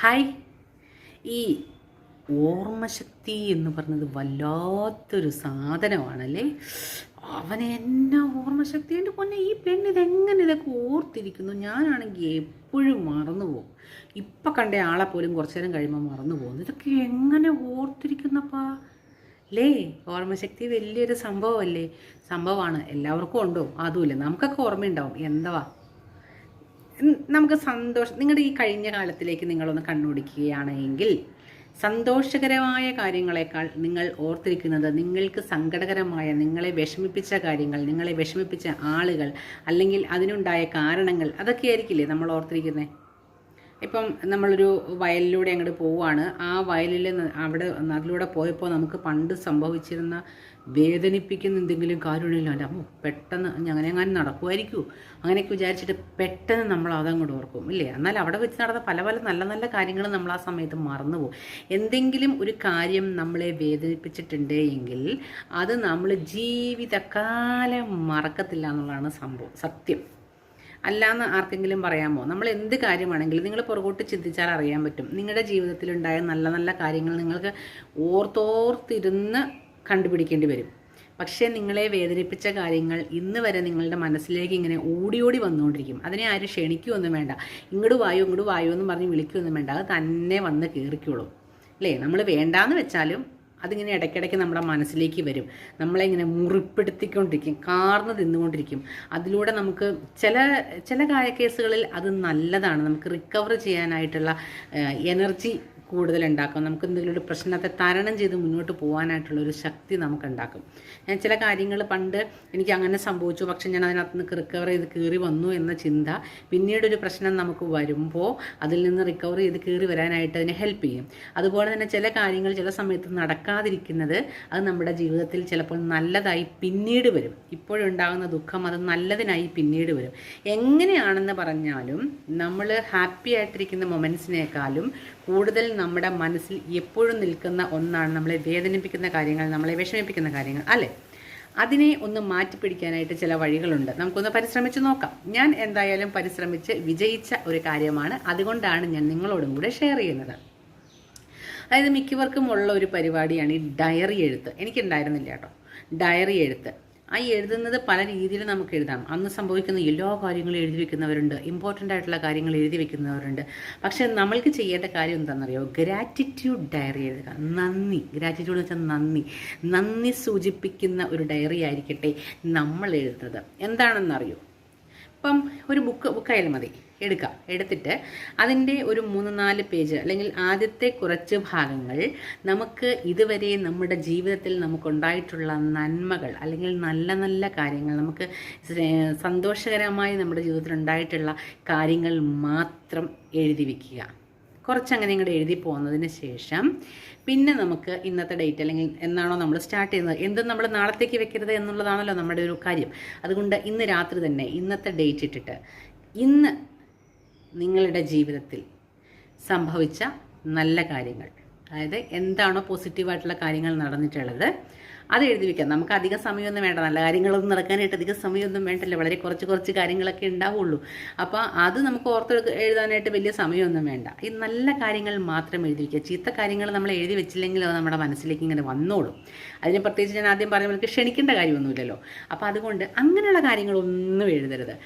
Hi. ഈ ഓർമ്മശക്തി എന്ന് പറഞ്ഞത് വല്ലാത്തൊരു സാധനമാണല്ലേ? അവനെ എന്നാ ഓർമ്മശക്തി? എന്റെ പൊന്നെ ഈ പെണ്ണ് ഇതെങ്ങനെ ഇതൊക്കെ ഓർത്തിരിക്കുന്നു? ഞാനാണെങ്കിൽ എപ്പോഴും മറന്നു പോകും. ഇപ്പം കണ്ട ആളെ പോലും കുറച്ചു നേരം കഴിയുമ്പോൾ മറന്നു പോകുന്നു. ഇതൊക്കെ എങ്ങനെ ഓർത്തിരിക്കുന്നപ്പാ? അല്ലേ ഓർമ്മശക്തി വലിയൊരു സംഭവമല്ലേ? സംഭവമാണ്. എല്ലാവർക്കും ഉണ്ടോ? അതുമില്ല. നമുക്കൊക്കെ ഓർമ്മയുണ്ടാവും. എന്തുവാ? നമുക്ക് സന്തോഷം നിങ്ങളുടെ ഈ കഴിഞ്ഞ കാലത്തിലേക്ക് നിങ്ങളൊന്ന് കണ്ണോടിക്കുകയാണെങ്കിൽ സന്തോഷകരമായ കാര്യങ്ങളെക്കാൾ നിങ്ങൾ ഓർത്തിരിക്കുന്നത് നിങ്ങൾക്ക് സങ്കടകരമായ നിങ്ങളെ വിഷമിപ്പിച്ച കാര്യങ്ങൾ നിങ്ങളെ വിഷമിപ്പിച്ച ആളുകൾ അല്ലെങ്കിൽ അതിനുണ്ടായ കാരണങ്ങൾ അതൊക്കെ ആയിരിക്കില്ലേ നമ്മൾ ഓർത്തിരിക്കുന്നത് ഇപ്പം നമ്മളൊരു വയലിലൂടെ അങ്ങോട്ട് പോവുകയാണ് ആ വയലിൽ അവിടെ അതിലൂടെ പോയപ്പോൾ നമുക്ക് പണ്ട് സംഭവിച്ചിരുന്ന വേദനിപ്പിക്കുന്ന എന്തെങ്കിലും കാര്യമുണ്ടെങ്കിലും അമ്മ പെട്ടെന്ന് അങ്ങനെ എങ്ങാനും നടക്കുമായിരിക്കുമോ അങ്ങനെയൊക്കെ വിചാരിച്ചിട്ട് പെട്ടെന്ന് നമ്മൾ അതങ്ങോട്ട് ഓർക്കും ഇല്ലേ? എന്നാൽ അവിടെ വെച്ച് നടന്ന പല പല നല്ല നല്ല കാര്യങ്ങൾ നമ്മൾ ആ സമയത്ത് മറന്നുപോകും എന്തെങ്കിലും ഒരു കാര്യം നമ്മളെ വേദനിപ്പിച്ചിട്ടുണ്ട് എങ്കിൽ അത് നമ്മൾ ജീവിതകാലം മറക്കത്തില്ല എന്നുള്ളതാണ് സംഭവം സത്യം. അല്ലാന്ന് ആർക്കെങ്കിലും പറയാമോ? നമ്മൾ എന്ത് കാര്യമാണെങ്കിലും നിങ്ങൾ പുറകോട്ട് ചിന്തിച്ചാൽ അറിയാൻ പറ്റും. നിങ്ങളുടെ ജീവിതത്തിലുണ്ടായ നല്ല നല്ല കാര്യങ്ങൾ നിങ്ങൾക്ക് ഓർത്തോർത്തിരുന്ന് കണ്ടുപിടിക്കേണ്ടി വരും. പക്ഷേ നിങ്ങളെ വേദനിപ്പിച്ച കാര്യങ്ങൾ ഇന്ന് വരെ നിങ്ങളുടെ മനസ്സിലേക്ക് ഇങ്ങനെ ഓടി ഓടി വന്നുകൊണ്ടിരിക്കും. അതിനെ ആരും ക്ഷണിക്കുകയൊന്നും വേണ്ട. ഇങ്ങോട്ട് വായോ ഇങ്ങോട്ട് വായോ എന്ന് പറഞ്ഞ് വിളിക്കുകയൊന്നും വേണ്ട. അത് തന്നെ വന്ന് കയറിക്കോളും അല്ലേ? നമ്മൾ വേണ്ടാന്ന് വെച്ചാലും അതിങ്ങനെ ഇടയ്ക്കിടയ്ക്ക് നമ്മുടെ മനസ്സിലേക്ക് വരും. നമ്മളെ ഇങ്ങനെ മുറിപ്പെടുത്തിക്കൊണ്ടിരിക്കും കാർന്ന് തിന്നുകൊണ്ടിരിക്കും. അതിലൂടെ നമുക്ക് ചില ചില കേസുകളിൽ അത് നല്ലതാണ്. നമുക്ക് റിക്കവർ ചെയ്യാനായിട്ടുള്ള എനർജി കൂടുതൽ ഉണ്ടാക്കും നമുക്ക് എന്തെങ്കിലും ഒരു പ്രശ്നത്തെ തരണം ചെയ്ത് മുന്നോട്ട് പോകാനായിട്ടുള്ള ഒരു ശക്തി നമുക്ക് ഉണ്ടാക്കും ഞാൻ ചില കാര്യങ്ങൾ പണ്ട് എനിക്ക് അങ്ങനെ സംഭവിച്ചു. പക്ഷേ ഞാൻ അതിനകത്ത് നിന്ന് റിക്കവർ ചെയ്ത് കയറി വന്നു എന്ന ചിന്ത പിന്നീട് ഒരു പ്രശ്നം നമുക്ക് വരുമ്പോൾ അതിൽ നിന്ന് റിക്കവർ ചെയ്ത് കയറി വരാനായിട്ട് അതിനെ ഹെൽപ്പ് ചെയ്യും. അതുപോലെ തന്നെ ചില കാര്യങ്ങൾ ചില സമയത്ത് നടക്കാതിരിക്കുന്നത് അത് നമ്മുടെ ജീവിതത്തിൽ ചിലപ്പോൾ നല്ലതായി പിന്നീട് വരും. ഇപ്പോഴുണ്ടാകുന്ന ദുഃഖം അത് നല്ലതിനായി പിന്നീട് വരും. എങ്ങനെയാണെന്ന് പറഞ്ഞാലും നമ്മൾ ഹാപ്പി ആയിട്ടിരിക്കുന്ന മൊമെൻസിനേക്കാളും കൂടുതൽ നമ്മുടെ മനസ്സിൽ എപ്പോഴും നിൽക്കുന്ന ഒന്നാണ് നമ്മളെ വേദനിപ്പിക്കുന്ന കാര്യങ്ങൾ നമ്മളെ വിഷമിപ്പിക്കുന്ന കാര്യങ്ങൾ അല്ലേ? അതിനെ ഒന്ന് മാറ്റിപ്പിടിക്കാനായിട്ട് ചില വഴികളുണ്ട്. നമുക്കൊന്ന് പരിശ്രമിച്ച് നോക്കാം. ഞാൻ എന്തായാലും പരിശ്രമിച്ച് വിജയിച്ച ഒരു കാര്യമാണ്. അതുകൊണ്ടാണ് ഞാൻ നിങ്ങളോടും കൂടെ ഷെയർ ചെയ്യുന്നത്. അതായത് മിക്കവർക്കും ഉള്ള ഒരു പരിപാടിയാണ് ഈ ഡയറി എഴുത്ത്. എനിക്കുണ്ടായിരുന്നില്ല കേട്ടോ. ഡയറി എഴുത്ത്. ആ എഴുതുന്നത് പല രീതിയിൽ നമുക്ക് എഴുതാം. അന്ന് സംഭവിക്കുന്ന എല്ലാ കാര്യങ്ങളും എഴുതി വെക്കുന്നവരുണ്ട്. ഇമ്പോർട്ടന്റ് ആയിട്ടുള്ള കാര്യങ്ങൾ എഴുതി വെക്കുന്നവരുണ്ട്. പക്ഷെ നമ്മൾക്ക് ചെയ്യേണ്ട കാര്യം എന്താണെന്നറിയോ? ഗ്രാറ്റിറ്റ്യൂഡ് ഡയറി എഴുതുക. നന്ദി. ഗ്രാറ്റിറ്റ്യൂഡ് എന്ന് വെച്ചാൽ നന്ദി. നന്ദി സൂചിപ്പിക്കുന്ന ഒരു ഡയറി ആയിരിക്കട്ടെ നമ്മൾ എഴുതുന്നത്. എന്താണെന്നറിയോ? ഇപ്പം ഒരു ബുക്ക് ബുക്കായാലും മതി. എടുക്കാം. എടുത്തിട്ട് അതിന്റെ ഒരു മൂന്ന് നാല് പേജ് അല്ലെങ്കിൽ ആദ്യത്തെ കുറച്ച് ഭാഗങ്ങൾ നമുക്ക് ഇതുവരെ നമ്മുടെ ജീവിതത്തിൽ നമുക്കുണ്ടായിട്ടുള്ള നന്മകൾ അല്ലെങ്കിൽ നല്ല നല്ല കാര്യങ്ങൾ നമുക്ക് സന്തോഷകരമായി നമ്മുടെ ജീവിതത്തിൽ ഉണ്ടായിട്ടുള്ള കാര്യങ്ങൾ മാത്രം എഴുതി വയ്ക്കുക കുറച്ചങ്ങനെ ഇങ്ങോട്ട് എഴുതി പോകുന്നതിന് ശേഷം പിന്നെ നമുക്ക് ഇന്നത്തെ ഡേറ്റ് അല്ലെങ്കിൽ എന്നാണോ നമ്മൾ സ്റ്റാർട്ട് ചെയ്യുന്നത് എന്തും നമ്മൾ നാളത്തേക്ക് വെക്കരുത് എന്നുള്ളതാണല്ലോ നമ്മുടെ ഒരു കാര്യം. അതുകൊണ്ട് ഇന്ന് രാത്രി തന്നെ ഇന്നത്തെ ഡേറ്റ് ഇട്ടിട്ട് ഇന്ന് നിങ്ങളുടെ ജീവിതത്തിൽ സംഭവിച്ച നല്ല കാര്യങ്ങൾ. അതായത് എന്താണോ പോസിറ്റീവായിട്ടുള്ള കാര്യങ്ങൾ നടന്നിട്ടുള്ളത് അത് എഴുതി വെക്കാം. നമുക്ക് അധിക സമയമൊന്നും വേണ്ട. നല്ല കാര്യങ്ങളൊന്നും നടക്കാനായിട്ട് അധികം സമയമൊന്നും വേണ്ടല്ലോ. വളരെ കുറച്ച് കുറച്ച് കാര്യങ്ങളൊക്കെ ഉണ്ടാവുള്ളൂ. അപ്പോൾ അത് നമുക്ക് ഓർത്ത് എഴുതാനായിട്ട് വലിയ സമയമൊന്നും വേണ്ട. ഈ നല്ല കാര്യങ്ങൾ മാത്രം എഴുതി വയ്ക്കുക ചീത്ത കാര്യങ്ങൾ നമ്മൾ എഴുതി വെച്ചില്ലെങ്കിൽ അത് നമ്മുടെ മനസ്സിലേക്ക് ഇങ്ങനെ വന്നോളും. അതിന് പ്രത്യേകിച്ച് ഞാൻ ആദ്യം പറഞ്ഞ പോലെ ക്ഷണിക്കേണ്ട കാര്യമൊന്നുമില്ലല്ലോ. അപ്പോൾ അതുകൊണ്ട് അങ്ങനെയുള്ള കാര്യങ്ങളൊന്നും എഴുതരുത്.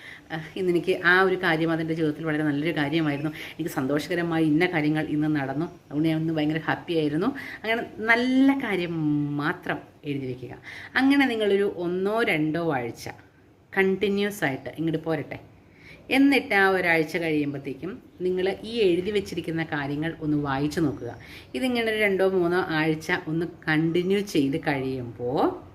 ഇന്നെനിക്ക് ആ ഒരു കാര്യം അതിന്റെ ജീവിതത്തിൽ വളരെ നല്ലൊരു കാര്യമായിരുന്നു. എനിക്ക് സന്തോഷകരമായി ഇന്ന കാര്യങ്ങൾ ഇന്ന് നടന്നു. അതുകൊണ്ട് ഞാൻ ഇന്ന് ഭയങ്കര ഹാപ്പി ആയിരുന്നു. അങ്ങനെ നല്ല കാര്യം മാത്രം എഴുതിയിരിക്കുക അങ്ങനെ നിങ്ങളൊരു ഒന്നോ രണ്ടോ ആഴ്ച കണ്ടിന്യൂസ് ആയിട്ട് ഇങ്ങോട്ട് പോരട്ടെ. എന്നിട്ട് ആ ഒരാഴ്ച കഴിയുമ്പോഴത്തേക്കും നിങ്ങൾ ഈ എഴുതി വെച്ചിരിക്കുന്ന കാര്യങ്ങൾ ഒന്ന് വായിച്ചു നോക്കുക. ഇതിങ്ങനെ രണ്ടോ മൂന്നോ ആഴ്ച ഒന്ന് കണ്ടിന്യൂ ചെയ്ത് കഴിയുമ്പോൾ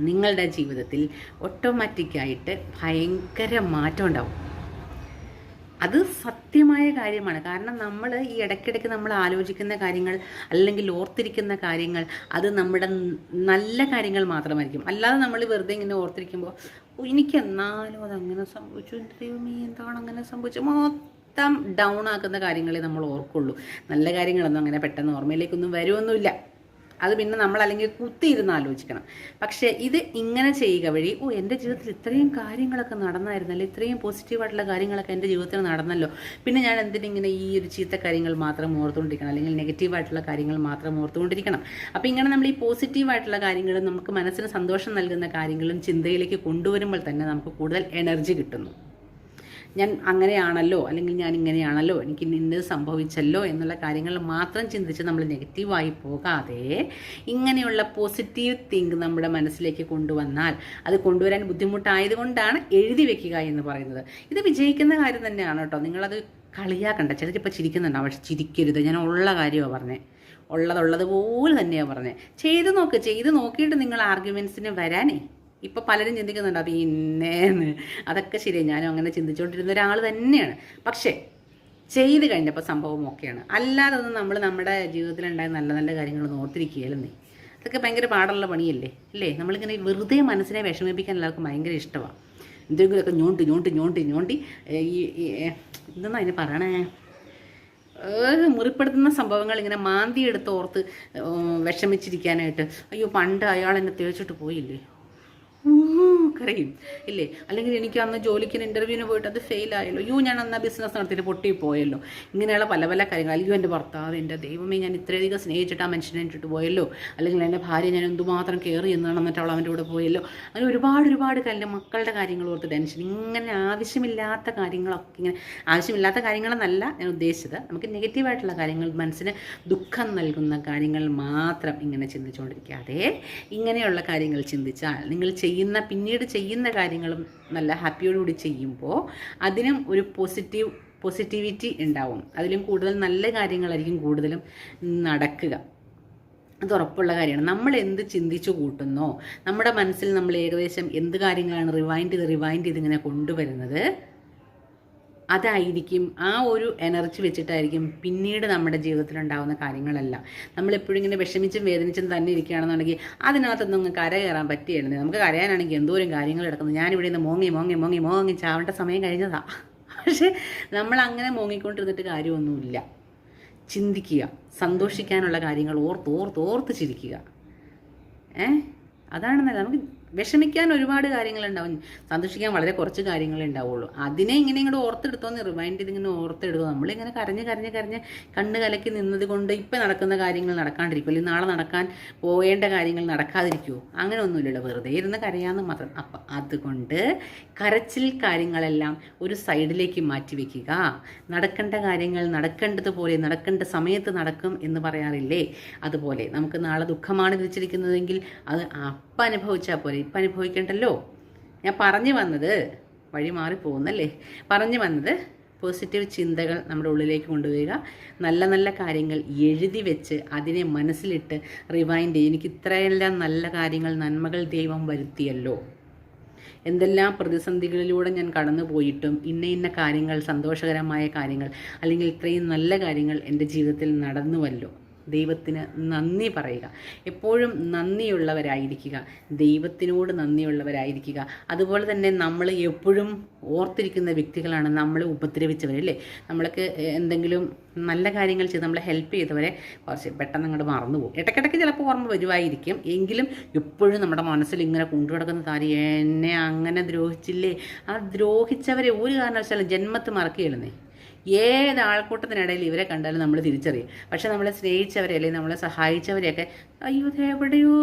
നിങ്ങളുടെ ജീവിതത്തിൽ ഓട്ടോമാറ്റിക്കായിട്ട് ഭയങ്കര മാറ്റം ഉണ്ടാവും. അത് സത്യമായ കാര്യമാണ്. കാരണം നമ്മൾ ഈ ഇടയ്ക്കിടയ്ക്ക് നമ്മൾ ആലോചിക്കുന്ന കാര്യങ്ങൾ അല്ലെങ്കിൽ ഓർത്തിരിക്കുന്ന കാര്യങ്ങൾ അത് നമ്മുടെ നല്ല കാര്യങ്ങൾ മാത്രമായിരിക്കും. അല്ലാതെ നമ്മൾ വെറുതെ ഇങ്ങനെ ഓർത്തിരിക്കുമ്പോൾ "ഓ, എനിക്ക് എന്നാലും അതങ്ങനെ സംഭവിച്ചു. ദൈവമേ എന്താണ് അങ്ങനെ സംഭവിച്ചു മൊത്തം ഡൗൺ ആക്കുന്ന കാര്യങ്ങളെ നമ്മൾ ഓർക്കുള്ളൂ. നല്ല കാര്യങ്ങളൊന്നും അങ്ങനെ പെട്ടെന്ന് ഓർമ്മയിലേക്കൊന്നും വരുമൊന്നുമില്ല അത് പിന്നെ നമ്മൾ അല്ലെങ്കിൽ കുത്തിയിരുന്ന് ആലോചിക്കണം. പക്ഷേ ഇത് ഇങ്ങനെ ചെയ്യുക വഴി ഓ എന്റെ ജീവിതത്തിൽ ഇത്രയും കാര്യങ്ങളൊക്കെ നടന്നായിരുന്നല്ലോ ഇത്രയും പോസിറ്റീവായിട്ടുള്ള കാര്യങ്ങളൊക്കെ എന്റെ ജീവിതത്തിൽ നടന്നല്ലോ. പിന്നെ ഞാൻ എന്തിനിങ്ങനെ ഈ ഒരു ചീത്ത കാര്യങ്ങൾ മാത്രം ഓർത്തുകൊണ്ടിരിക്കണം അല്ലെങ്കിൽ നെഗറ്റീവായിട്ടുള്ള കാര്യങ്ങൾ മാത്രം ഓർത്തുകൊണ്ടിരിക്കണം. അപ്പോൾ ഇങ്ങനെ നമ്മൾ ഈ പോസിറ്റീവായിട്ടുള്ള കാര്യങ്ങളും നമുക്ക് മനസ്സിന് സന്തോഷം നൽകുന്ന കാര്യങ്ങളും ചിന്തയിലേക്ക് കൊണ്ടുവരുമ്പോൾ തന്നെ നമുക്ക് കൂടുതൽ എനർജി കിട്ടുന്നു. ഞാൻ അങ്ങനെയാണല്ലോ അല്ലെങ്കിൽ ഞാൻ ഇങ്ങനെയാണല്ലോ എനിക്ക് ഇന്നത് സംഭവിച്ചല്ലോ എന്നുള്ള കാര്യങ്ങൾ മാത്രം ചിന്തിച്ച് നമ്മൾ നെഗറ്റീവായി പോകാതെ ഇങ്ങനെയുള്ള പോസിറ്റീവ് തിങ്ക് നമ്മുടെ മനസ്സിലേക്ക് കൊണ്ടുവന്നാൽ അത് കൊണ്ടുവരാൻ ബുദ്ധിമുട്ടായതുകൊണ്ടാണ് എഴുതി വെക്കുക എന്ന് പറയുന്നത്. ഇത് വിജയിക്കുന്ന കാര്യം തന്നെയാണ് കേട്ടോ. നിങ്ങളത് കളിയാക്കണ്ട. ചിലരിപ്പോൾ ചിരിക്കുന്നുണ്ടാവും. പക്ഷെ ചിരിക്കരുത്. ഞാൻ ഉള്ള കാര്യമാണ് പറഞ്ഞത് ഉള്ളതുള്ളതുപോലെ തന്നെയാണ് പറഞ്ഞത് ചെയ്ത് നോക്ക്. ചെയ്ത് നോക്കിയിട്ട് നിങ്ങൾ ആർഗ്യുമെൻസിന് വരാനേ ഇപ്പം പലരും ചിന്തിക്കുന്നുണ്ട് പിന്നേന്ന് അതൊക്കെ ശരിയാണ് ഞാനും അങ്ങനെ ചിന്തിച്ചുകൊണ്ടിരുന്ന ഒരാൾ തന്നെയാണ്. പക്ഷേ ചെയ്ത് കഴിഞ്ഞപ്പോൾ സംഭവം ഓക്കെയാണ്. അല്ലാതെ ഒന്നും നമ്മൾ നമ്മുടെ ജീവിതത്തിലുണ്ടായ നല്ല നല്ല കാര്യങ്ങൾ ഓർത്തിരിക്കുകയല്ലെന്നേ. അതൊക്കെ ഭയങ്കര പാടുള്ള പണിയല്ലേ അല്ലേ? നമ്മളിങ്ങനെ വെറുതെ മനസ്സിനെ വിഷമിപ്പിക്കാൻ എല്ലാവർക്കും ഭയങ്കര ഇഷ്ടമാണ് എന്തെങ്കിലുമൊക്കെ ഞോണ്ടി ഞോണ്ടി ഞോണ്ടി ഞോണ്ടി ഈ എന്തെന്നാ അതിന് പറയണേ? മുറിപ്പെടുത്തുന്ന സംഭവങ്ങൾ ഇങ്ങനെ മാന്തി എടുത്ത് ഓർത്ത് വിഷമിച്ചിരിക്കാനായിട്ട്. അയ്യോ പണ്ട് അയാൾ എന്നെ തേച്ചിട്ട് പോയില്ലേ? കരയും ഇല്ലേ? അല്ലെങ്കിൽ എനിക്ക് അന്ന് ജോലിക്ക് ഇന്റർവ്യൂവിന് പോയിട്ട് അത് ഫെയിൽ ആയല്ലോ. അയ്യോ ഞാൻ അന്ന് ബിസിനസ് നടത്തിയിട്ട് പൊട്ടി പോയല്ലോ ഇങ്ങനെയുള്ള പല പല കാര്യങ്ങൾ. അയ്യോ എന്റെ ഭർത്താവ് എന്റെ ദൈവമേ ഞാൻ ഇത്രയധികം സ്നേഹിച്ചിട്ട് ആ മനുഷ്യനെ ഇട്ടിട്ട് പോയല്ലോ. അല്ലെങ്കിൽ എന്റെ ഭാര്യ ഞാൻ എന്തുമാത്രം കെയർ ചെയ്യുന്നതാണ് എന്നിട്ട് അവൾ അവന്റെ കൂടെ പോയല്ലോ. അങ്ങനെ ഒരുപാട് ഒരുപാട് കാര്യം മക്കളുടെ കാര്യങ്ങൾ ഓർത്ത് ടെൻഷൻ ഇങ്ങനെ ആവശ്യമില്ലാത്ത കാര്യങ്ങളൊക്കെ ഇങ്ങനെ ആവശ്യമില്ലാത്ത കാര്യങ്ങളെന്നല്ല ഞാൻ ഉദ്ദേശിച്ചത്. നമുക്ക് നെഗറ്റീവായിട്ടുള്ള കാര്യങ്ങൾ മനസ്സിന് ദുഃഖം നൽകുന്ന കാര്യങ്ങൾ മാത്രം ഇങ്ങനെ ചിന്തിച്ചുകൊണ്ടിരിക്കാതെ ഇങ്ങനെയുള്ള കാര്യങ്ങൾ ചിന്തിച്ചാൽ നിങ്ങൾ ചെയ്യുന്ന പിന്നീട് ചെയ്യുന്ന കാര്യങ്ങളും നല്ല ഹാപ്പിയോടുകൂടി ചെയ്യുമ്പോൾ അതിനും ഒരു പോസിറ്റീവ് പോസിറ്റിവിറ്റി ഉണ്ടാവും. അതിലും കൂടുതൽ നല്ല കാര്യങ്ങളായിരിക്കും കൂടുതലും നടക്കുക. അത് ഉറപ്പുള്ള കാര്യമാണ്. നമ്മൾ എന്ത് ചിന്തിച്ചു കൂട്ടുന്നോ നമ്മുടെ മനസ്സിൽ നമ്മൾ ഏകദേശം എന്ത് കാര്യങ്ങളാണ് റിവൈൻഡ് ചെയ്ത് റിവൈൻഡ് ചെയ്ത് ഇങ്ങനെ കൊണ്ടുവരുന്നത് അതായിരിക്കും ആ ഒരു എനർജി വെച്ചിട്ടായിരിക്കും പിന്നീട് നമ്മുടെ ജീവിതത്തിൽ ഉണ്ടാകുന്ന കാര്യങ്ങളെല്ലാം. നമ്മളെപ്പോഴും ഇങ്ങനെ വിഷമിച്ചും വേദനിച്ചും തന്നെ ഇരിക്കുകയാണെന്നുണ്ടെങ്കിൽ അതിനകത്തൊന്നും നിങ്ങൾക്ക് കര കയറാൻ പറ്റുകയാണ് നമുക്ക് കരയാനാണെങ്കിൽ എന്തോരം കാര്യങ്ങൾ കിടക്കുന്നു. ഞാനിവിടെ നിന്ന് മോങ്ങി മോങ്ങി മോങ്ങി മോങ്ങി ചാവേണ്ട സമയം കഴിഞ്ഞതാ. പക്ഷേ നമ്മൾ അങ്ങനെ മോങ്ങിക്കൊണ്ടിരുന്നിട്ട് കാര്യമൊന്നുമില്ല. ചിന്തിക്കുക സന്തോഷിക്കാനുള്ള കാര്യങ്ങൾ ഓർത്ത് ഓർത്ത് ഓർത്ത് ചിരിക്കുക. ഏ? അതാണ് നമുക്ക് വിഷമിക്കാൻ ഒരുപാട് കാര്യങ്ങളുണ്ടാവും. സന്തോഷിക്കാൻ വളരെ കുറച്ച് കാര്യങ്ങളേ ഉണ്ടാവുള്ളൂ. അതിനെ ഇങ്ങനെ ഇങ്ങോട്ട് ഓർത്തെടുത്തോന്ന് റിമൈൻഡ് ചെയ്ത് ഇങ്ങനെ ഓർത്തെടുക്കുക നമ്മളിങ്ങനെ കരഞ്ഞ് കരഞ്ഞ് കരഞ്ഞ് കണ്ണ് കലക്കി നിന്നത് കൊണ്ട് ഇപ്പം നടക്കുന്ന കാര്യങ്ങൾ നടക്കാണ്ടിരിക്കും അല്ലെങ്കിൽ നാളെ നടക്കാൻ പോവേണ്ട കാര്യങ്ങൾ നടക്കാതിരിക്കുമോ അങ്ങനെ ഒന്നുമില്ലല്ലോ. വെറുതെ ഇരുന്ന് കരയാമെന്ന് മാത്രം. അപ്പം അതുകൊണ്ട് കരച്ചിൽ കാര്യങ്ങളെല്ലാം ഒരു സൈഡിലേക്ക് മാറ്റി വെക്കുക. നടക്കേണ്ട കാര്യങ്ങൾ നടക്കേണ്ടതുപോലെ നടക്കേണ്ട സമയത്ത് നടക്കും എന്ന് പറയാറില്ലേ? അതുപോലെ നമുക്ക് നാളെ ദുഃഖമാണ് വിധിച്ചിരിക്കുന്നതെങ്കിൽ അത് അപ്പം അനുഭവിച്ചാൽ പോലെ ഇപ്പം അനുഭവിക്കണ്ടല്ലോ ഞാൻ പറഞ്ഞു വന്നത് വഴി മാറി പോകുന്നല്ലേ? പറഞ്ഞു വന്നത് പോസിറ്റീവ് ചിന്തകൾ നമ്മുടെ ഉള്ളിലേക്ക് കൊണ്ടുവരിക. നല്ല നല്ല കാര്യങ്ങൾ എഴുതി വെച്ച് അതിനെ മനസ്സിലിട്ട് റിവൈൻഡ് ചെയ്യും. എനിക്ക് ഇത്രയെല്ലാം നല്ല കാര്യങ്ങൾ നന്മകൾ ദൈവം വരുത്തിയല്ലോ. എന്തെല്ലാം പ്രതിസന്ധികളിലൂടെ ഞാൻ കടന്നു പോയിട്ടും ഇന്ന ഇന്ന കാര്യങ്ങൾ സന്തോഷകരമായ കാര്യങ്ങൾ അല്ലെങ്കിൽ ഇത്രയും നല്ല കാര്യങ്ങൾ എന്റെ ജീവിതത്തിൽ നടന്നുവല്ലോ. ദൈവത്തിന് നന്ദി പറയുക. എപ്പോഴും നന്ദിയുള്ളവരായിരിക്കുക. ദൈവത്തിനോട് നന്ദിയുള്ളവരായിരിക്കുക. അതുപോലെ തന്നെ നമ്മൾ എപ്പോഴും ഓർത്തിരിക്കുന്ന വ്യക്തികളാണ് നമ്മളെ ഉപദ്രവിച്ചവരല്ലേ നമ്മൾക്ക് എന്തെങ്കിലും നല്ല കാര്യങ്ങൾ ചെയ്ത് നമ്മളെ ഹെൽപ്പ് ചെയ്തവരെ കുറച്ച് പെട്ടെന്ന് അങ്ങോട്ട് മറന്നു പോകും. ഇടയ്ക്കിടയ്ക്ക് ചിലപ്പോൾ ഓർമ്മ വരുമായിരിക്കും എങ്കിലും എപ്പോഴും നമ്മുടെ മനസ്സിൽ ഇങ്ങനെ കൊണ്ടു കിടക്കുന്ന താരി എന്നെ അങ്ങനെ ദ്രോഹിച്ചില്ലേ? ആ ദ്രോഹിച്ചവരെ ഒരു കാരണവശാലും ജന്മത്ത് മറക്കുകയില്ലെന്നേ. ഏത് ആൾക്കൂട്ടത്തിനിടയിൽ ഇവരെ കണ്ടാലും നമ്മൾ തിരിച്ചറിയും. പക്ഷെ നമ്മളെ സ്നേഹിച്ചവരെ അല്ലെങ്കിൽ നമ്മളെ സഹായിച്ചവരെയൊക്കെ അയ്യോ എവിടെയോ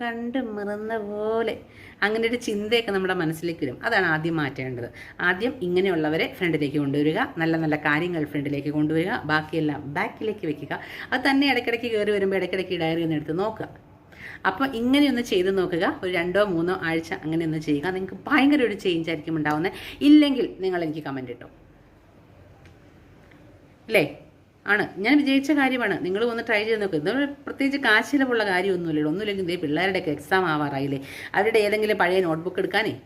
കണ്ട് മറന്ന പോലെ അങ്ങനെ ഒരു ചിന്തയൊക്കെ നമ്മുടെ മനസ്സിലേക്ക് വരും. അതാണ് ആദ്യം മാറ്റേണ്ടത്. ആദ്യം ഇങ്ങനെയുള്ളവരെ ഫ്രണ്ടിലേക്ക് കൊണ്ടുവരിക നല്ല നല്ല കാര്യങ്ങൾ ഫ്രണ്ടിലേക്ക് കൊണ്ടുവരിക ബാക്കിയെല്ലാം ബാക്കിലേക്ക് വെക്കുക. അത് തന്നെ ഇടയ്ക്കിടയ്ക്ക് കയറി വരുമ്പോൾ ഇടയ്ക്കിടയ്ക്ക് ഡയറി ഒന്ന് എടുത്ത് നോക്കുക. അപ്പോൾ ഇങ്ങനെയൊന്ന് ചെയ്ത് നോക്കുക. ഒരു രണ്ടോ മൂന്നോ ആഴ്ച അങ്ങനെയൊന്ന് ചെയ്യുക. നിങ്ങൾക്ക് ഭയങ്കര ഒരു ചേഞ്ച് ആയിരിക്കും ഉണ്ടാവുന്നത് ഇല്ലെങ്കിൽ നിങ്ങൾ എനിക്ക് കമന്റ് ഇട്ടോ. അല്ലേ ആണ്. ഞാൻ വിജയിച്ച കാര്യമാണ്. നിങ്ങൾ ഒന്ന് ട്രൈ ചെയ്ത് നോക്കുക ഇതൊരു പ്രത്യേകിച്ച് കാശ് ചിലവുള്ള കാര്യമൊന്നുമില്ലല്ലോ ഒന്നുമില്ലെങ്കിൽ ഇതേ പിള്ളേരുടെയൊക്കെ എക്സാം ആവാറായില്ലേ? അവരുടെ ഏതെങ്കിലും പഴയ നോട്ട്ബുക്ക് എടുക്കാനേ?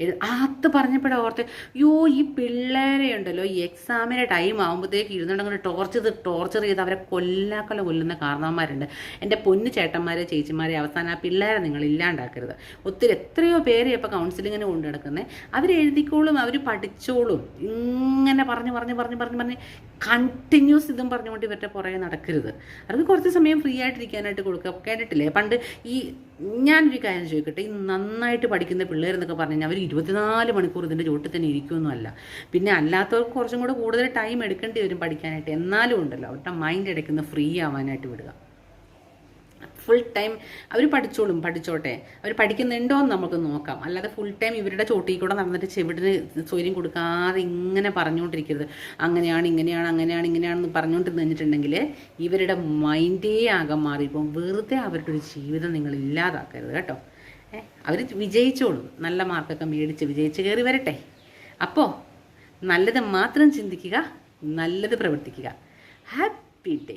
എഴു- ആ അത് പറഞ്ഞപ്പോഴാണ് ഓർത്ത്. യോ ഈ പിള്ളേരെ ഉണ്ടല്ലോ. ഈ എക്സാമിന്റെ ടൈം ആകുമ്പോഴത്തേക്ക് ഇരുന്നുണ്ടെങ്കിൽ ടോർച്ചർ ചെയ്ത് ടോർച്ചർ ചെയ്ത് അവരെ കൊല്ലാക്കല കൊല്ലുന്ന കാരണവന്മാരുണ്ട്. എന്റെ പൊന്നു ചേട്ടന്മാരെ ചേച്ചിമാരെ അവസാനം ആ പിള്ളേരെ നിങ്ങൾ ഇല്ലാണ്ടാക്കരുത്. ഒത്തിരി എത്രയോ പേര് ഇപ്പോൾ കൗൺസിലിങ്ങിന് കൊണ്ടു നടക്കുന്നത് അവർ എഴുതിക്കോളും അവർ പഠിച്ചോളും. ഇങ്ങനെ പറഞ്ഞ് പറഞ്ഞ് പറഞ്ഞ് പറഞ്ഞ് പറഞ്ഞ് കണ്ടിന്യൂസ് ഇതും പറഞ്ഞുകൊണ്ട് ഇവരുടെ പുറകെ നടക്കരുത്. അവർക്ക് കുറച്ച് സമയം ഫ്രീ ആയിട്ടിരിക്കാനായിട്ട് കൊടുക്കുക കേട്ടിട്ടില്ലേ? പണ്ട് ഈ ഞാനൊരു കാര്യം ചോദിക്കട്ടെ ഈ നന്നായിട്ട് പഠിക്കുന്ന പിള്ളേരെന്നൊക്കെ പറഞ്ഞു കഴിഞ്ഞാൽ അവർ ഇരുപത്തിനാല് മണിക്കൂർ ഇതിന്റെ ചുവട്ടിൽ തന്നെ ഇരിക്കുമെന്നല്ല പിന്നെ അല്ലാത്തവർക്ക് കുറച്ചും കൂടെ കൂടുതൽ ടൈം എടുക്കേണ്ടി വരും പഠിക്കാനായിട്ട്. എന്നാലും ഉണ്ടല്ലോ അവരുടെ മൈൻഡ് ഇടയ്ക്കുന്ന ഫ്രീ ആവാനായിട്ട് വിടുക. ഫുൾ ടൈം അവർ പഠിച്ചോളും പഠിച്ചോട്ടെ. അവർ പഠിക്കുന്നുണ്ടോ എന്ന് നമുക്ക് നോക്കാം. അല്ലാതെ ഫുൾ ടൈം ഇവരുടെ ചോട്ടിൽ കൂടെ നടന്നിട്ട് ചെവിടിന് സ്വര്യം കൊടുക്കാതെ ഇങ്ങനെ പറഞ്ഞുകൊണ്ടിരിക്കരുത്. അങ്ങനെയാണ് ഇങ്ങനെയാണ് അങ്ങനെയാണ് ഇങ്ങനെയാണെന്ന് പറഞ്ഞുകൊണ്ടിരുന്ന് കഴിഞ്ഞിട്ടുണ്ടെങ്കിൽ ഇവരുടെ മൈൻഡേ ആകെ മാറിയപ്പോൾ വെറുതെ അവരുടെ ഒരു ജീവിതം നിങ്ങൾ ഇല്ലാതാക്കരുത് കേട്ടോ. അവർ വിജയിച്ചോളും. നല്ല മാർക്കൊക്കെ മേടിച്ച് വിജയിച്ച് കയറി വരട്ടെ. അപ്പോൾ നല്ലത് മാത്രം ചിന്തിക്കുക നല്ലത് പ്രവർത്തിക്കുക. Happy day